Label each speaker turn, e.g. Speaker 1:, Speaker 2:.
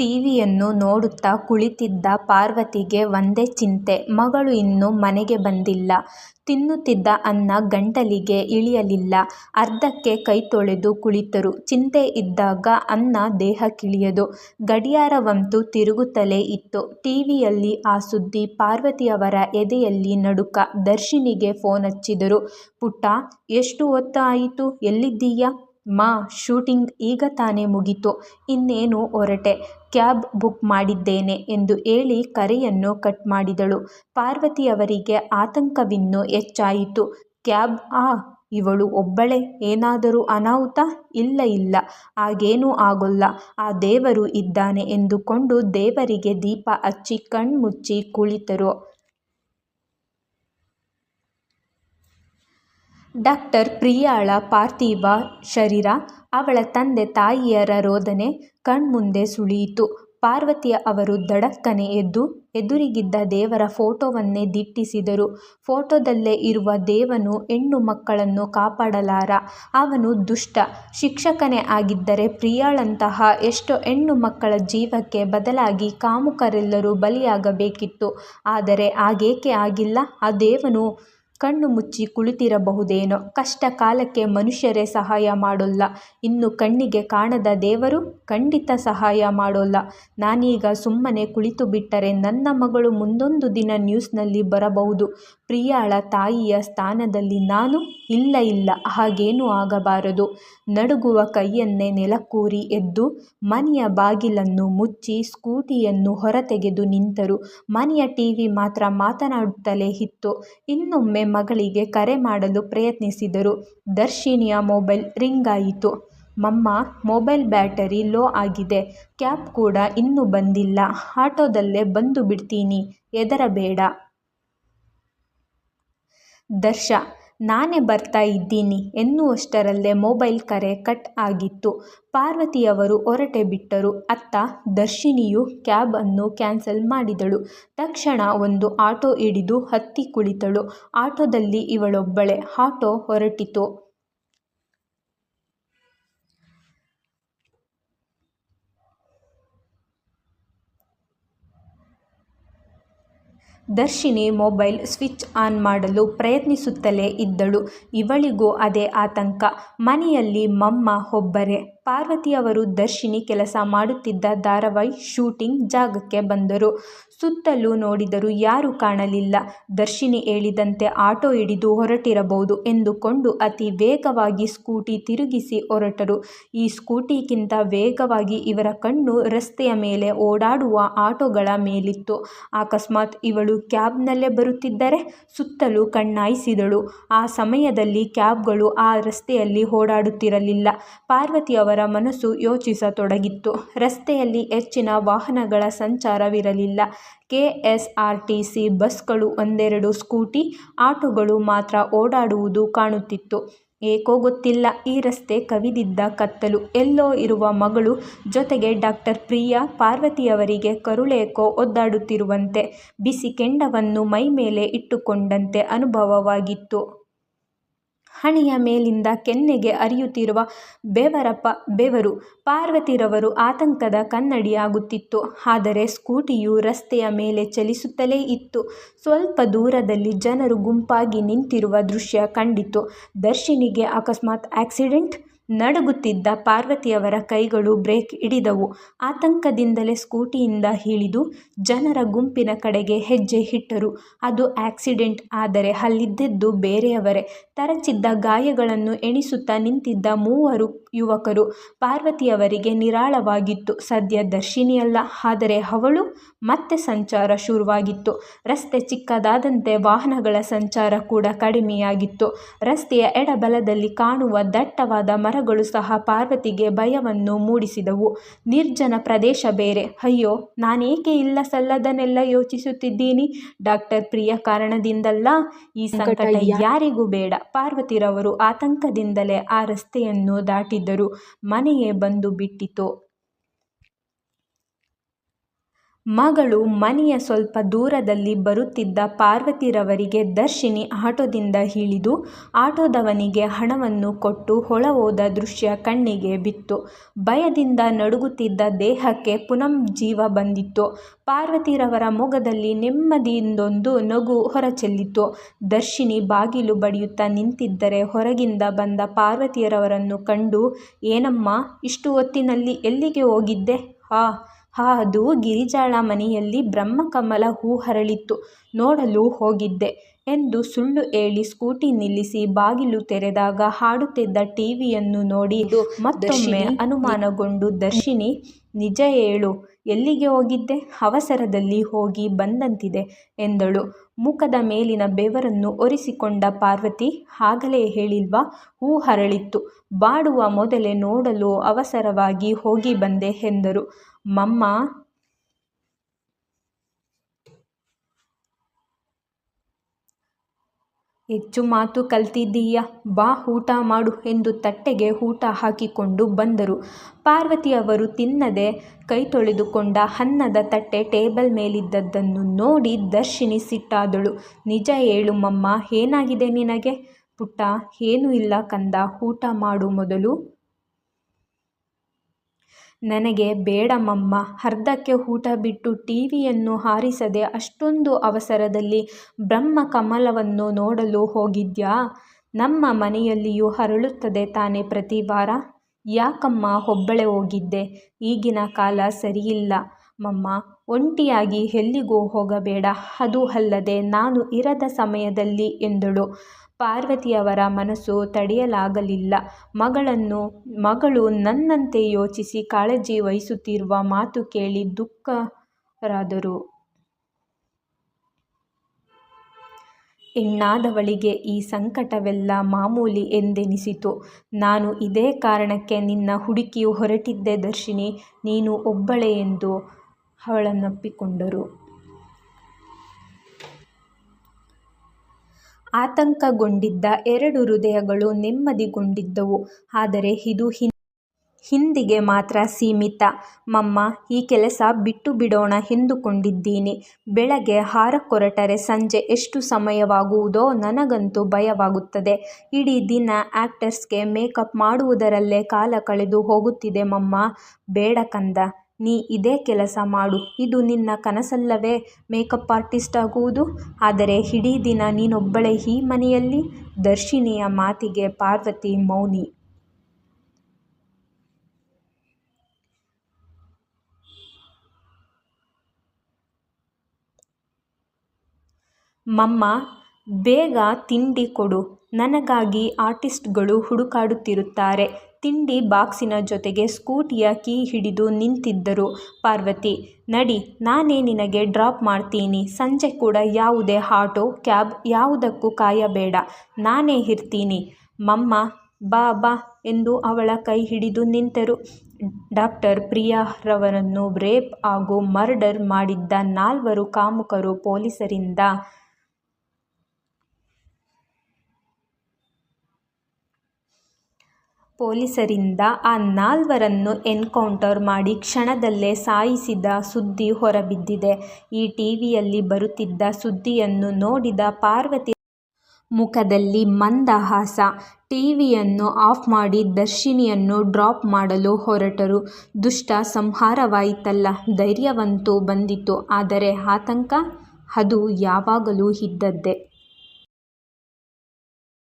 Speaker 1: ಟಿವಿಯನ್ನು ನೋಡುತ್ತಾ ಕುಳಿತಿದ್ದ ಪಾರ್ವತಿಗೆ ಒಂದೇ ಚಿಂತೆ ಮಗಳು ಇನ್ನೂ ಮನೆಗೆ ಬಂದಿಲ್ಲ. ತಿನ್ನುತ್ತಿದ್ದ ಅನ್ನ ಗಂಟಲಿಗೆ ಇಳಿಯಲಿಲ್ಲ. ಅರ್ಧಕ್ಕೆ ಕೈತೊಳೆದು ಕುಳಿತರು ಚಿಂತೆ ಇದ್ದಾಗ ಅನ್ನ ದೇಹಕ್ಕಿಳಿಯದು. ಗಡಿಯಾರವಂತೂ ತಿರುಗುತ್ತಲೇ ಇತ್ತು. ಟಿವಿಯಲ್ಲಿ ಆ ಸುದ್ದಿ. ಪಾರ್ವತಿಯವರ ಎದೆಯಲ್ಲಿ ನಡುಕ. ದರ್ಶಿನಿಗೆ ಫೋನ್ ಹಚ್ಚಿದರು. ಪುಟ್ಟ, ಎಷ್ಟು ಹೊತ್ತಾಯಿತು ಎಲ್ಲಿದ್ದೀಯಾ ಮಾ, ಶೂಟಿಂಗ್ ಈಗ ತಾನೇ ಮುಗಿತು ಇನ್ನೇನು ಹೊರಟೆ. ಕ್ಯಾಬ್ ಬುಕ್ ಮಾಡಿದ್ದೇನೆ ಎಂದು ಹೇಳಿ ಕರೆಯನ್ನು ಕಟ್ ಮಾಡಿದಳು. ಪಾರ್ವತಿಯವರಿಗೆ ಆತಂಕವಿನ್ನೂ ಹೆಚ್ಚಾಯಿತು. ಕ್ಯಾಬ್, ಆ, ಇವಳು ಒಬ್ಬಳೇ ಏನಾದರೂ ಅನಾಹುತ ಇಲ್ಲ ಇಲ್ಲ ಹಾಗೇನೂ ಆಗೋಲ್ಲ ಆ ದೇವರು ಇದ್ದಾನೆ ಎಂದುಕೊಂಡು ದೇವರಿಗೆ ದೀಪ ಹಚ್ಚಿ ಕಣ್ಮುಚ್ಚಿ ಕುಳಿತರು. ಡಾಕ್ಟರ್ ಪ್ರಿಯಾಳ ಪಾರ್ಥಿವ ಶರೀರ, ಅವಳ ತಂದೆ ತಾಯಿಯರ ರೋದನೆ ಕಣ್ಮುಂದೆ ಸುಳಿಯಿತು. ಪಾರ್ವತಿ ಅವರು ದಡಕ್ಕನೆ ಎದ್ದು, ಎದುರಿಗಿದ್ದ ದೇವರ ಫೋಟೋವನ್ನೇ ದಿಟ್ಟಿಸಿದರು. ಫೋಟೋದಲ್ಲೇ ಇರುವ ದೇವನು ಹೆಣ್ಣು ಮಕ್ಕಳನ್ನು ಕಾಪಾಡಲಾರ. ಅವನು ದುಷ್ಟ. ಶಿಕ್ಷಕನೇ ಆಗಿದ್ದರೆ ಪ್ರಿಯಾಳಂತಹ ಎಷ್ಟೋ ಹೆಣ್ಣು ಮಕ್ಕಳ ಜೀವಕ್ಕೆ ಬದಲಾಗಿ ಕಾಮುಕರೆಲ್ಲರೂ ಬಲಿಯಾಗಬೇಕಿತ್ತು. ಆದರೆ ಹಾಗೇಕೆ ಆಗಿಲ್ಲ. ಆ ದೇವನು ಕಣ್ಣು ಮುಚ್ಚಿ ಕುಳಿತಿರಬಹುದೇನೋ. ಕಷ್ಟ ಕಾಲಕ್ಕೆ ಮನುಷ್ಯರೇ ಸಹಾಯ ಮಾಡೋಲ್ಲ. ಇನ್ನು ಕಣ್ಣಿಗೆ ಕಾಣದ ದೇವರು ಖಂಡಿತ ಸಹಾಯ ಮಾಡೋಲ್ಲ. ನಾನೀಗ ಸುಮ್ಮನೆ ಕುಳಿತು ಬಿಟ್ಟರೆ ನನ್ನ ಮಗಳು ಮುಂದೊಂದು ದಿನ ನ್ಯೂಸ್ನಲ್ಲಿ ಬರಬಹುದು. ಪ್ರಿಯಾಳ ತಾಯಿಯ ಸ್ಥಾನದಲ್ಲಿ ನಾನು ಇಲ್ಲ ಇಲ್ಲ, ಹಾಗೇನೂ ಆಗಬಾರದು. ನಡುಗುವ ಕೈಯನ್ನೇ ನೆಲಕ್ಕೂರಿ ಎದ್ದು ಮನೆಯ ಬಾಗಿಲನ್ನು ಮುಚ್ಚಿ ಸ್ಕೂಟಿಯನ್ನು ಹೊರತೆಗೆದು ನಿಂತರು. ಮನೆಯ ಟಿವಿ ಮಾತ್ರ ಮಾತನಾಡುತ್ತಲೇ ಇತ್ತು. ಇನ್ನೊಮ್ಮೆ ಮಗಳಿಗೆ ಕರೆ ಮಾಡಲು ಪ್ರಯತ್ನಿಸಿದರು. ದರ್ಶಿನಿಯ ಮೊಬೈಲ್ ರಿಂಗ್ ಆಯಿತು ಮಮ್ಮ ಮೊಬೈಲ್ ಬ್ಯಾಟರಿ ಲೋ ಆಗಿದೆ. ಕ್ಯಾಬ್ ಕೂಡ ಇನ್ನೂ ಬಂದಿಲ್ಲ. ಆಟೋದಲ್ಲೇ ಬಂದು ಬಿಡ್ತೀನಿ ಹೆದರಬೇಡ. ದರ್ಶ, ನಾನೇ ಬರ್ತಾ ಇದ್ದೀನಿ ಎನ್ನುವಷ್ಟರಲ್ಲೇ ಮೊಬೈಲ್ ಕರೆ ಕಟ್ ಆಗಿತ್ತು. ಪಾರ್ವತಿಯವರು ಹೊರಟೆ ಬಿಟ್ಟರು. ಅತ್ತ ದರ್ಶಿನಿಯು ಕ್ಯಾಬ್ ಅನ್ನು ಕ್ಯಾನ್ಸಲ್ ಮಾಡಿದಳು. ತಕ್ಷಣ ಒಂದು ಆಟೋ ಹಿಡಿದು ಹತ್ತಿ ಕುಳಿತಳು. ಆಟೋದಲ್ಲಿ ಇವಳೊಬ್ಬಳೆ ಆಟೋ ಹೊರಟಿತು. ದರ್ಶಿನಿ ಮೊಬೈಲ್ ಸ್ವಿಚ್ ಆನ್ ಮಾಡಲು ಪ್ರಯತ್ನಿಸುತ್ತಲೇ ಇದ್ದಳು. ಇವಳಿಗೂ ಅದೇ ಆತಂಕ. ಮನೆಯಲ್ಲಿ ಮಮ್ಮ ಒಬ್ಬರೇ. ಪಾರ್ವತಿಯವರು ದರ್ಶಿನಿ ಕೆಲಸ ಮಾಡುತ್ತಿದ್ದ ಧಾರಾವಾಹಿ ಶೂಟಿಂಗ್ ಜಾಗಕ್ಕೆ ಬಂದರು. ಸುತ್ತಲೂ ನೋಡಿದರೂ ಯಾರೂ ಕಾಣಲಿಲ್ಲ. ದರ್ಶಿನಿ ಹೇಳಿದಂತೆ ಆಟೋ ಹಿಡಿದು ಹೊರಟಿರಬಹುದು ಎಂದುಕೊಂಡು ಅತಿ ವೇಗವಾಗಿ ಸ್ಕೂಟಿ ತಿರುಗಿಸಿ ಹೊರಟರು. ಈ ಸ್ಕೂಟಿಗಿಂತ ವೇಗವಾಗಿ ಇವರ ಕಣ್ಣು ರಸ್ತೆಯ ಮೇಲೆ ಓಡಾಡುವ ಆಟೋಗಳ ಮೇಲಿತ್ತು. ಅಕಸ್ಮಾತ್ ಇವಳು ಕ್ಯಾಬ್ನಲ್ಲೇ ಬರುತ್ತಿದ್ದರೆ? ಸುತ್ತಲೂ ಕಣ್ಣಾಯಿಸಿದಳು. ಆ ಸಮಯದಲ್ಲಿ ಕ್ಯಾಬ್ಗಳು ಆ ರಸ್ತೆಯಲ್ಲಿ ಓಡಾಡುತ್ತಿರಲಿಲ್ಲ. ಪಾರ್ವತಿಯವರ ಮನಸ್ಸು ಯೋಚಿಸತೊಡಗಿತ್ತು. ರಸ್ತೆಯಲ್ಲಿ ಹೆಚ್ಚಿನ ವಾಹನಗಳ ಸಂಚಾರವಿರಲಿಲ್ಲ. K. S. R. T. C. ಬಸ್ಗಳು ಒಂದೆರಡು ಸ್ಕೂಟಿ, ಆಟೋಗಳು ಮಾತ್ರ ಓಡಾಡುವುದು ಕಾಣುತ್ತಿತ್ತು. ಏಕೋ ಗೊತ್ತಿಲ್ಲ ಈ ರಸ್ತೆ ಕವಿದಿದ್ದ ಕತ್ತಲು. ಎಲ್ಲೋ ಇರುವ ಮಗಳು ಜೊತೆಗೆ ಡಾಕ್ಟರ್ ಪ್ರಿಯಾ ಪಾರ್ವತಿಯವರಿಗೆ ಕರುಳೇಕೋ ಒದ್ದಾಡುತ್ತಿರುವಂತೆ, ಬಿಸಿ ಕೆಂಡವನ್ನು ಮೈಮೇಲೆ ಇಟ್ಟುಕೊಂಡಂತೆ ಅನುಭವವಾಗಿತ್ತು. ಹಣೆಯ ಮೇಲಿಂದ ಕೆನ್ನೆಗೆ ಹರಿಯುತ್ತಿರುವ ಬೇವರಪ್ಪ, ಬೆವರು. ಪಾರ್ವತಿರವರು ಆತಂಕದ ಕನ್ನಡಿಯಾಗುತ್ತಿತ್ತು. ಆದರೆ ಸ್ಕೂಟಿಯು ರಸ್ತೆಯ ಮೇಲೆ ಚಲಿಸುತ್ತಲೇ ಇತ್ತು. ಸ್ವಲ್ಪ ದೂರದಲ್ಲಿ ಜನರು ಗುಂಪಾಗಿ ನಿಂತಿರುವ ದೃಶ್ಯ ಕಂಡಿತು. ದರ್ಶಿನಿಗೆ ಅಕಸ್ಮಾತ್ ಆಕ್ಸಿಡೆಂಟ್? ನಡುಗುತ್ತಿದ್ದ ಪಾರ್ವತಿಯವರ ಕೈಗಳು ಬ್ರೇಕ್ ಹಿಡಿದವು. ಆತಂಕದಿಂದಲೇ ಸ್ಕೂಟಿಯಿಂದ ಇಳಿದು ಜನರ ಗುಂಪಿನ ಕಡೆಗೆ ಹೆಜ್ಜೆ ಇಟ್ಟರು. ಅದು ಆಕ್ಸಿಡೆಂಟ್, ಆದರೆ ಅಲ್ಲಿದ್ದದ್ದು ಬೇರೆಯವರೇ. ತರಚಿದ್ದ ಗಾಯಗಳನ್ನು ಎಣಿಸುತ್ತಾ ನಿಂತಿದ್ದ ಮೂವರು ಯುವಕರು. ಪಾರ್ವತಿಯವರಿಗೆ ನಿರಾಳವಾಗಿತ್ತು. ಸದ್ಯ ದರ್ಶಿನಿಯಲ್ಲ. ಆದರೆ ಅವಳು? ಮತ್ತೆ ಸಂಚಾರ ಶುರುವಾಗಿತ್ತು. ರಸ್ತೆ ಚಿಕ್ಕದಾದಂತೆ ವಾಹನಗಳ ಸಂಚಾರ ಕೂಡ ಕಡಿಮೆಯಾಗಿತ್ತು. ರಸ್ತೆಯ ಎಡಬಲದಲ್ಲಿ ಕಾಣುವ ದಟ್ಟವಾದ ಮರಗಳು ಸಹ ಪಾರ್ವತಿಗೆ ಭಯವನ್ನು ಮೂಡಿಸಿದವು. ನಿರ್ಜನ ಪ್ರದೇಶ ಬೇರೆ. ಅಯ್ಯೋ, ನಾನೇಕೆ ಇಲ್ಲ ಸಲ್ಲದನ್ನೆಲ್ಲ ಯೋಚಿಸುತ್ತಿದ್ದೀನಿ? ಡಾಕ್ಟರ್ ಪ್ರಿಯ ಕಾರಣದಿಂದಲ್ಲ. ಈ ಸಂಕಟ ಯಾರಿಗೂ ಬೇಡ. ಪಾರ್ವತಿರವರು ಆತಂಕದಿಂದಲೇ ಆ ರಸ್ತೆಯನ್ನು ದಾಟಿದರು. ಮನೆಯೇ ಬಂದು ಬಿಟ್ಟಿತು. ಮಗಳು ಮನೆಯ ಸ್ವಲ್ಪ ದೂರದಲ್ಲಿ ಬರುತ್ತಿದ್ದ ಪಾರ್ವತಿರವರಿಗೆ ದರ್ಶಿನಿ ಆಟೋದಿಂದ ಇಳಿದು ಆಟೋದವನಿಗೆ ಹಣವನ್ನು ಕೊಟ್ಟು ಹೊಳಹೋದ ದೃಶ್ಯ ಕಣ್ಣಿಗೆ ಬಿತ್ತು. ಭಯದಿಂದ ನಡುಗುತ್ತಿದ್ದ ದೇಹಕ್ಕೆ ಪುನಂ ಜೀವ ಬಂದಿತ್ತು. ಪಾರ್ವತಿರವರ ಮೊಗದಲ್ಲಿ ನೆಮ್ಮದಿಯಿಂದೊಂದು ನಗು ಹೊರಚೆಲ್ಲಿತು. ದರ್ಶಿನಿ ಬಾಗಿಲು ಬಡಿಯುತ್ತಾ ನಿಂತಿದ್ದರೆ ಹೊರಗಿಂದ ಬಂದ ಪಾರ್ವತಿಯರವರನ್ನು ಕಂಡು, ಏನಮ್ಮ, ಇಷ್ಟು ಹೊತ್ತಿನಲ್ಲಿ ಎಲ್ಲಿಗೆ ಹೋಗಿದ್ದೆ? ಆಹ್ ಆಹ್ ಅದು ಗಿರಿಜಾಳ ಮನೆಯಲ್ಲಿ ಬ್ರಹ್ಮಕಮಲ ಹೂ ಅರಳಿತ್ತು ನೋಡಲು ಹೋಗಿದ್ದೆ ಎಂದು ಸುಳ್ಳು ಹೇಳಿ ಸ್ಕೂಟಿ ನಿಲ್ಲಿಸಿ ಬಾಗಿಲು ತೆರೆದಾಗ ಹಾಡುತ್ತಿದ್ದ ಟಿವಿಯನ್ನು ನೋಡಿ ಮತ್ತೊಮ್ಮೆ ಅನುಮಾನಗೊಂಡು ದರ್ಶಿನಿ ನಿಜ ಹೇಳು ಎಲ್ಲಿಗೆ ಹೋಗಿದ್ದೆ? ಅವಸರದಲ್ಲಿ ಹೋಗಿ ಬಂದಂತಿದೆ ಎಂದಳು. ಮುಖದ ಮೇಲಿನ ಬೆವರನ್ನು ಒರೆಸಿಕೊಂಡ ಪಾರ್ವತಿ ಆಗಲೇ ಹೇಳಿಲ್ವಾ ಹೂ ಹರಳಿತ್ತು ಬಾಡುವ ಮೊದಲೇ ನೋಡಲು ಅವಸರವಾಗಿ ಹೋಗಿ ಬಂದೆ ಎಂದರು. ಮಮ್ಮಾ ಹೆಚ್ಚು ಮಾತು ಕಲ್ತಿದ್ದೀಯ, ಬಾ ಊಟ ಮಾಡು ಎಂದು ತಟ್ಟೆಗೆ ಊಟ ಹಾಕಿಕೊಂಡು ಬಂದರು. ಪಾರ್ವತಿಯವರು ತಿನ್ನದೆ ಕೈತೊಳೆದುಕೊಂಡ ಅನ್ನದ ತಟ್ಟೆ ಟೇಬಲ್ ಮೇಲಿದ್ದದ್ದನ್ನು ನೋಡಿ ದರ್ಶಿನಿ ಸಿಟ್ಟಾದಳು. ನಿಜ ಹೇಳು ಮಮ್ಮ, ಏನಾಗಿದೆ ನಿನಗೆ? ಪುಟ್ಟ, ಏನೂ ಇಲ್ಲ ಕಂದ, ಊಟ ಮಾಡು ಮೊದಲು. ನನಗೆ ಬೇಡಮ್ಮಮ್ಮ ಅರ್ಧಕ್ಕೆ ಊಟ ಬಿಟ್ಟು ಟಿವಿಯನ್ನು ಹಾರಿಸದೆ ಅಷ್ಟೊಂದು ಅವಸರದಲ್ಲಿ ಬ್ರಹ್ಮ ಕಮಲವನ್ನು ನೋಡಲು ಹೋಗಿದ್ಯಾ? ನಮ್ಮ ಮನೆಯಲ್ಲಿಯೂ ಅರಳುತ್ತದೆ ತಾನೇ ಪ್ರತಿವಾರ? ಯಾಕಮ್ಮ ಒಬ್ಬಳೆ ಹೋಗಿದ್ದೆ? ಈಗಿನ ಕಾಲ ಸರಿಯಿಲ್ಲ ಮಮ್ಮ, ಒಂಟಿಯಾಗಿ ಎಲ್ಲಿಗೂ ಹೋಗಬೇಡ. ಅದು ಅಲ್ಲದೆ ನಾನು ಇರದ ಸಮಯದಲ್ಲಿ ಎಂದಳು. ಪಾರ್ವತಿಯವರ ಮನಸ್ಸು ತಡೆಯಲಾಗಲಿಲ್ಲ. ಮಗಳನ್ನು, ಮಗಳು ನನ್ನಂತೆ ಯೋಚಿಸಿ ಕಾಳಜಿ ವಹಿಸುತ್ತಿರುವ ಮಾತು ಕೇಳಿ ದುಃಖರಾದರು ಹೆಣ್ಣಾದವಳಿಗೆ ಈ ಸಂಕಟವೆಲ್ಲ ಮಾಮೂಲಿ ಎಂದೆನಿಸಿತು. ನಾನು ಇದೇ ಕಾರಣಕ್ಕೆ ನಿನ್ನ ಹುಡುಕಿಯು ಹೊರಟಿದ್ದೆ ದರ್ಶಿನಿ, ನೀನು ಒಬ್ಬಳೇ ಎಂದು ಅವಳನ್ನಪ್ಪಿಕೊಂಡರು. ಆತಂಕಗೊಂಡಿದ್ದ ಎರಡು ಹೃದಯಗಳು ನೆಮ್ಮದಿಗೊಂಡಿದ್ದವು. ಆದರೆ ಇದು ಹಿಂದಿಗೆ ಮಾತ್ರ ಸೀಮಿತ ಮಮ್ಮ, ಈ ಕೆಲಸ ಬಿಟ್ಟು ಬಿಡೋಣ ಎಂದುಕೊಂಡಿದ್ದೀನಿ. ಬೆಳಗ್ಗೆ ಆರಕ್ಕೊರಟರೆ ಸಂಜೆ ಎಷ್ಟು ಸಮಯವಾಗುವುದೋ ನನಗಂತೂ ಭಯವಾಗುತ್ತದೆ. ಇಡೀ ದಿನ ಆ್ಯಕ್ಟರ್ಸ್ಗೆ ಮೇಕಪ್ ಮಾಡುವುದರಲ್ಲೇ ಕಾಲ ಕಳೆದು ಹೋಗುತ್ತಿದೆ ಮಮ್ಮ. ಬೇಡ ಕಂದ ನೀ ಇದೇ ಕೆಲಸ ಮಾಡು. ಇದು ನಿನ್ನ ಕನಸಲ್ಲವೇ ಮೇಕಪ್ ಆರ್ಟಿಸ್ಟ್ ಆಗುವುದು? ಆದರೆ ಇಡೀ ದಿನ ನೀನೊಬ್ಬಳೇ ಈ ಮನೆಯಲ್ಲಿ? ದರ್ಶಿನಿಯ ಮಾತಿಗೆ ಪಾರ್ವತಿ ಮೌನಿ. ಮಮ್ಮ, ಬೇಗ ತಿಂಡಿ ಕೊಡು. ನನಗಾಗಿ ಆರ್ಟಿಸ್ಟ್ಗಳು ಹುಡುಕಾಡುತ್ತಿರುತ್ತಾರೆ. ತಿಂಡಿ ಬಾಕ್ಸಿನ ಜೊತೆಗೆ ಸ್ಕೂಟಿಯ ಕೀ ಹಿಡಿದು ನಿಂತಿದ್ದರು ಪಾರ್ವತಿ. ನಡಿ ನಾನೇ ನಿನಗೆ ಡ್ರಾಪ್ ಮಾಡ್ತೀನಿ. ಸಂಜೆ ಕೂಡ ಯಾವುದೇ ಆಟೋ, ಕ್ಯಾಬ್ ಯಾವುದಕ್ಕೂ ಕಾಯಬೇಡ. ನಾನೇ ಇರ್ತೀನಿ. ಮಮ್ಮ ಬಾ ಬಾ ಎಂದು ಅವಳ ಕೈ ಹಿಡಿದು ನಿಂತರು. ಡಾಕ್ಟರ್ ಪ್ರಿಯಾರವರನ್ನು ರೇಪ್ ಹಾಗೂ ಮರ್ಡರ್ ಮಾಡಿದ್ದ ನಾಲ್ವರು ಕಾಮುಕರು ಪೊಲೀಸರಿಂದ ಆ ನಾಲ್ವರನ್ನು ಎನ್ಕೌಂಟರ್ ಮಾಡಿ ಕ್ಷಣದಲ್ಲೇ ಸಾಯಿಸಿದ ಸುದ್ದಿ ಹೊರಬಿದ್ದಿದೆ. ಈ ಟಿವಿಯಲ್ಲಿ ಬರುತ್ತಿದ್ದ ಸುದ್ದಿಯನ್ನು ನೋಡಿದ ಪಾರ್ವತಿ ಮುಖದಲ್ಲಿ ಮಂದಹಾಸ. ಟಿವಿಯನ್ನು ಆಫ್ ಮಾಡಿ ದರ್ಶಿನಿಯನ್ನು ಡ್ರಾಪ್ ಮಾಡಲು ಹೊರಟರು. ದುಷ್ಟ ಸಂಹಾರವಾಯಿತಲ್ಲ, ಧೈರ್ಯವಂತೂ ಬಂದಿತು. ಆದರೆ ಆತಂಕ? ಅದು ಯಾವಾಗಲೂ ಇದ್ದದ್ದೇ.